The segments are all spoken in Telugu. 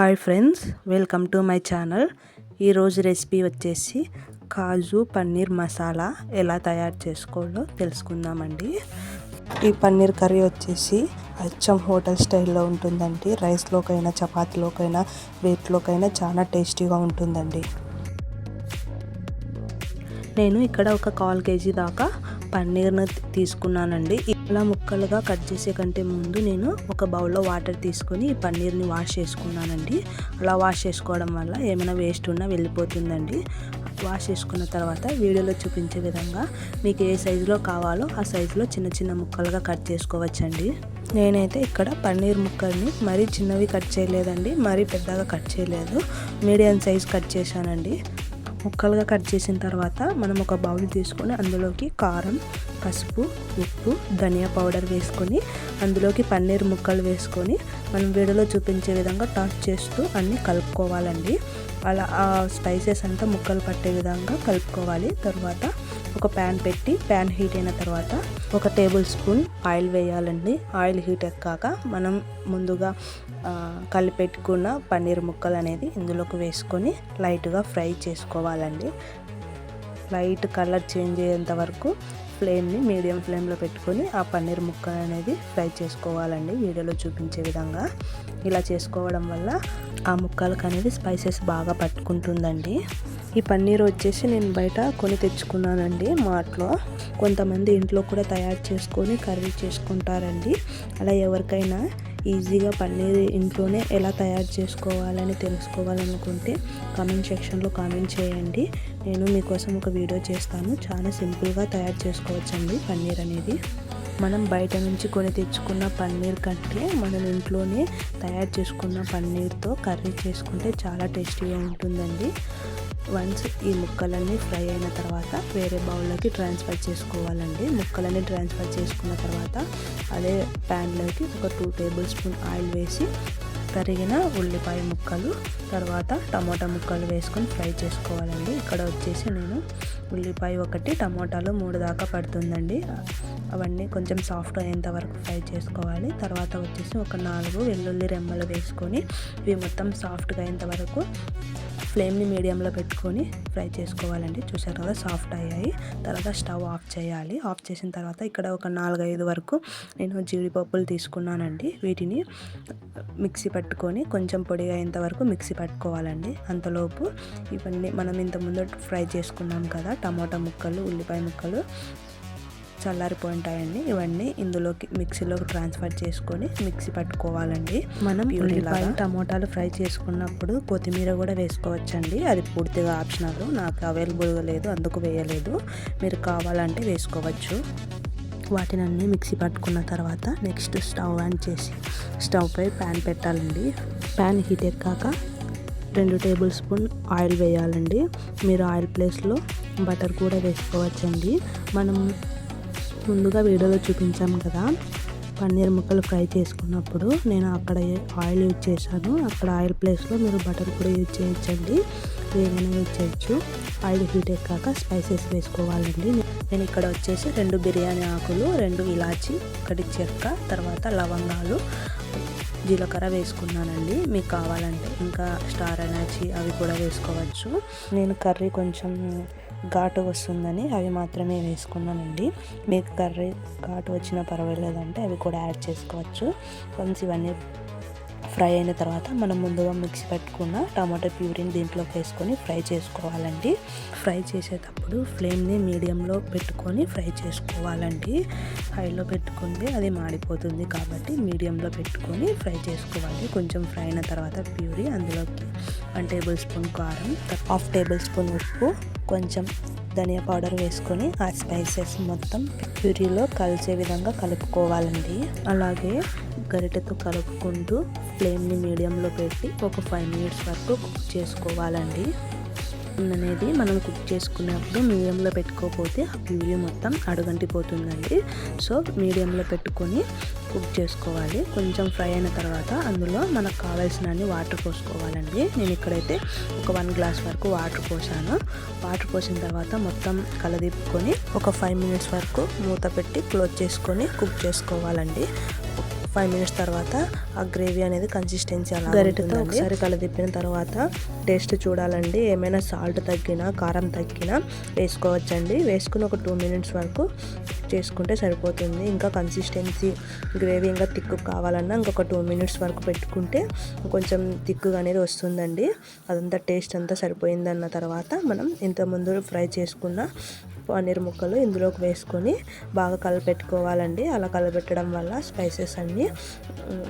Hi friends welcome to my channel. ఈరోజు రెసిపీ వచ్చేసి కాజు పన్నీర్ మసాలా ఎలా తయారు చేసుకోవాలో తెలుసుకుందామండి. ఈ పన్నీర్ కర్రీ వచ్చేసి అచ్చం హోటల్ స్టైల్లో ఉంటుందండి. రైస్లోకైనా చపాతీలోకైనా వేట్లోకైనా చాలా టేస్టీగా ఉంటుందండి. నేను ఇక్కడ ఒక కాల్ కేజీ దాకా పన్నీర్ను తీసుకున్నానండి. అలా ముక్కలుగా కట్ చేసే కంటే ముందు నేను ఒక బౌల్లో వాటర్ తీసుకొని ఈ పన్నీర్ని వాష్ చేసుకున్నానండి. అలా వాష్ చేసుకోవడం వల్ల ఏమైనా వేస్ట్ ఉన్నా వెళ్ళిపోతుందండి. వాష్ చేసుకున్న తర్వాత వీడియోలో చూపించే విధంగా మీకు ఏ సైజులో కావాలో ఆ సైజులో చిన్న చిన్న ముక్కలుగా కట్ చేసుకోవచ్చండి. నేనైతే ఇక్కడ పన్నీర్ ముక్కల్ని మరీ చిన్నవి కట్ చేయలేదండి మరీ పెద్దగా కట్ చేయలేదు. మీడియం సైజ్ కట్ చేశానండి. ముక్కలుగా కట్ చేసిన తర్వాత మనం ఒక బౌల్ తీసుకొని అందులోకి కారం పసుపు ఉప్పు ధనియా పౌడర్ వేసుకొని అందులోకి పన్నీర్ ముక్కలు వేసుకొని మనం వీడియోలో చూపించే విధంగా టాస్ చేస్తూ అన్నీ కలుపుకోవాలండి. అలా ఆ స్పైసెస్ అంతా ముక్కలు పట్టే విధంగా కలుపుకోవాలి. తర్వాత ఒక ప్యాన్ పెట్టి ప్యాన్ హీట్ అయిన తర్వాత ఒక టేబుల్ స్పూన్ ఆయిల్ వేయాలండి. ఆయిల్ హీట్ ఎక్కాక మనం ముందుగా కలిపెట్టుకున్న పన్నీర్ ముక్కలు అనేది ఇందులోకి వేసుకొని లైట్గా ఫ్రై చేసుకోవాలండి. లైట్ కలర్ చేంజ్ అయ్యేంత వరకు ఫ్లేమ్ని మీడియం ఫ్లేమ్లో పెట్టుకొని ఆ పన్నీర్ ముక్క అనేది ఫ్రై చేసుకోవాలండి వీడియోలో చూపించే విధంగా. ఇలా చేసుకోవడం వల్ల ఆ ముక్కలకు అనేది స్పైసెస్ బాగా పట్టుకుంటుందండి. ఈ పన్నీర్ వచ్చేసి నేను బయట కొని తెచ్చుకున్నానండి మాట్లో కొంతమంది ఇంట్లో కూడా తయారు చేసుకొని కర్రీ చేసుకుంటారండి. అలా ఎవరికైనా ఈజీగా పన్నీర్ ఇంట్లోనే ఎలా తయారు చేసుకోవాలని తెలుసుకోవాలనుకుంటే కామెంట్ సెక్షన్లో కామెంట్ చేయండి. నేను మీకోసం ఒక వీడియో చేస్తాను. చాలా సింపుల్గా తయారు చేసుకోవచ్చండి పన్నీర్ అనేది. మనం బయట నుంచి కొని తెచ్చుకున్న పన్నీర్ కంటే మనం ఇంట్లోనే తయారు చేసుకున్న పన్నీర్తో కర్రీ చేసుకుంటే చాలా టేస్టీగా ఉంటుందండి. వన్స్ ఈ ముక్కలన్నీ ఫ్రై అయిన తర్వాత వేరే బౌల్లోకి ట్రాన్స్ఫర్ చేసుకోవాలండి. ముక్కలన్నీ ట్రాన్స్ఫర్ చేసుకున్న తర్వాత అదే ప్యాన్లోకి ఒక టూ టేబుల్ స్పూన్ ఆయిల్ వేసి తరిగిన ఉల్లిపాయ ముక్కలు తర్వాత టమోటా ముక్కలు వేసుకొని ఫ్రై చేసుకోవాలండి. ఇక్కడ వచ్చేసి నేను ఉల్లిపాయ ఒకటి టమోటాలు మూడు దాకా పడుతుందండి. అవన్నీ కొంచెం సాఫ్ట్ అయ్యేంత వరకు ఫ్రై చేసుకోవాలి. తర్వాత వచ్చేసి ఒక నాలుగు వెల్లుల్లి రెమ్మలు వేసుకొని ఇవి మొత్తం సాఫ్ట్గా అయ్యేంత వరకు ఫ్లేమ్ని మీడియంలో పెట్టుకొని ఫ్రై చేసుకోవాలండి. చూసారు కదా సాఫ్ట్ అయ్యాయి. తర్వాత స్టవ్ ఆఫ్ చేయాలి. ఆఫ్ చేసిన తర్వాత ఇక్కడ ఒక నాలుగైదు వరకు నేను జీడిపప్పులు తీసుకున్నానండి. వీటిని మిక్సీ పట్టుకొని కొంచెం పొడిగా అయ్యేంత వరకు మిక్సీ పట్టుకోవాలండి. అంతలోపు ఇవన్నీ మనం ఇంతకుముందు ఫ్రై చేసుకున్నాం కదా టమాటా ముక్కలు ఉల్లిపాయ ముక్కలు చల్లారిపోయింటాయండి. ఇవన్నీ ఇందులోకి మిక్సీలోకి ట్రాన్స్ఫర్ చేసుకొని మిక్సీ పట్టుకోవాలండి. మనం ఉల్లిపాయ టమోటాలు ఫ్రై చేసుకున్నప్పుడు కొత్తిమీర కూడా వేసుకోవచ్చండి. అది పూర్తిగా ఆప్షనల్. నాకు అవైలబుల్గా లేదు అందుకు వేయలేదు. మీరు కావాలంటే వేసుకోవచ్చు. వాటిని అన్నీ మిక్సీ పట్టుకున్న తర్వాత నెక్స్ట్ స్టవ్ ఆన్ చేసి స్టవ్ పై ప్యాన్ పెట్టాలండి. ప్యాన్ హీట్ ఎక్కాక రెండు టేబుల్ స్పూన్ ఆయిల్ వేయాలండి. మీరు ఆయిల్ ప్లేస్లో బటర్ కూడా వేసుకోవచ్చండి. మనం ముందుగా వీడియోలో చూపించాం కదా పన్నీర్ ముక్కలు ఫ్రై చేసుకున్నప్పుడు నేను అక్కడ ఆయిల్ యూజ్ చేశాను. అక్కడ ఆయిల్ ప్లేస్లో మీరు బటర్ కూడా యూజ్ చేయొచ్చండి. ఏదైనా యూజ్ ఆయిల్ హీట్ ఎక్కాక స్పైసెస్ వేసుకోవాలండి. నేను ఇక్కడ వచ్చేసి రెండు బిర్యానీ ఆకులు రెండు ఇలాచి ఒకటి చెక్క తర్వాత లవంగాలు జీలకర్ర వేసుకున్నానండి. మీకు కావాలంటే ఇంకా స్టార్ ఎనర్జీ అవి కూడా వేసుకోవచ్చు. నేను కర్రీ కొంచెం ఘాటు వస్తుందని అవి మాత్రమే వేసుకున్నానండి. మీకు కర్రీ ఘాటు వచ్చినా పర్వాలేదంటే అవి కూడా యాడ్ చేసుకోవచ్చు. కొంచెం ఇవన్నీ ఫ్రై అయిన తర్వాత మనం ముందుగా మిక్సీ పెట్టుకున్న టమాటో ప్యూరిని దీంట్లోకి వేసుకొని ఫ్రై చేసుకోవాలండి. ఫ్రై చేసేటప్పుడు ఫ్లేమ్ని మీడియంలో పెట్టుకొని ఫ్రై చేసుకోవాలండి. హైలో పెట్టుకుంటే అది మాడిపోతుంది కాబట్టి మీడియంలో పెట్టుకొని ఫ్రై చేసుకోవాలి. కొంచెం ఫ్రై అయిన తర్వాత ప్యూరీ అందులోకి వన్ టేబుల్ స్పూన్ కారం హాఫ్ టేబుల్ స్పూన్ ఉప్పు కొంచెం ధనియా పౌడర్ వేసుకొని ఆ స్పైసెస్ మొత్తం ప్యూరీలో కలిసే విధంగా కలుపుకోవాలండి. అలాగే గరిటెతో కలుపుకుంటూ ఫ్లేమ్ని మీడియంలో పెట్టి ఒక ఫైవ్ మినిట్స్ వరకు కుక్ చేసుకోవాలండి. అనేది మనం కుక్ చేసుకునేప్పుడు మీడియంలో పెట్టుకోకపోతే ఆ ప్యూరీ మొత్తం అడుగంటిపోతుందండి. సో మీడియంలో పెట్టుకొని కుక్ చేసుకోవాలి. కొంచెం ఫ్రై అయిన తర్వాత అందులో మనకు కావాల్సినన్ని వాటర్ పోసుకోవాలండి. నేను ఇక్కడైతే ఒక వన్ గ్లాస్ వరకు వాటర్ పోసాను. వాటర్ పోసిన తర్వాత మొత్తం కలదిప్పుకొని ఒక ఫైవ్ మినిట్స్ వరకు మూత పెట్టి క్లోజ్ చేసుకొని కుక్ చేసుకోవాలండి. ఫైవ్ మినిట్స్ తర్వాత ఆ గ్రేవీ అనేది కన్సిస్టెన్సీ అలా గరిటతో ఒకసారి కలదిప్పిన తర్వాత టేస్ట్ చూడాలండి. ఏమైనా సాల్ట్ తగ్గినా కారం తగ్గినా వేసుకోవచ్చండి. వేసుకుని ఒక టూ మినిట్స్ వరకు చేసుకుంటే సరిపోతుంది. ఇంకా కన్సిస్టెన్సీ గ్రేవీ ఇంకా థిక్ కావాలన్నా ఇంకొక టూ మినిట్స్ వరకు పెట్టుకుంటే కొంచెం థిక్గా అనేది వస్తుందండి. అదంతా టేస్ట్ అంతా సరిపోయిందన్న తర్వాత మనం ఇంతకుముందు ఫ్రై చేసుకున్న పన్నీర్ ముక్కలు ఇందులోకి వేసుకొని బాగా కలపెట్టుకోవాలండి. అలా కలపెట్టడం వల్ల స్పైసెస్ అన్నీ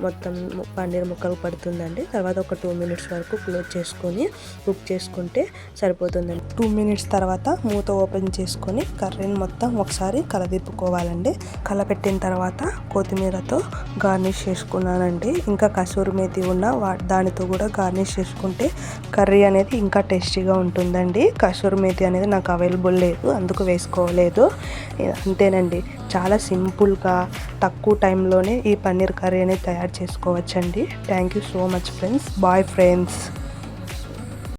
మొత్తం పన్నీర్ ముక్కలు పడుతుందండి. తర్వాత ఒక టూ మినిట్స్ వరకు క్లోజ్ చేసుకొని కుక్ చేసుకుంటే సరిపోతుందండి. టూ మినిట్స్ తర్వాత మూత ఓపెన్ చేసుకొని కర్రీని మొత్తం ఒకసారి కలుపుకోవాలండి. కలపెట్టిన తర్వాత కొత్తిమీరతో గార్నిష్ చేసుకున్నానండి. ఇంకా కసూరి మేతి ఉన్న వా దానితో కూడా గార్నిష్ చేసుకుంటే కర్రీ అనేది ఇంకా టేస్టీగా ఉంటుందండి. కసూరి మేతి అనేది నాకు అవైలబుల్ లేదు అందుకు వేసుకోలేదు. అంతేనండి. చాలా సింపుల్గా తక్కువ టైంలోనే ఈ పన్నీర్ కర్రీ అనేది తయారు చేసుకోవచ్చండి. Thank you so much friends. Bye friends.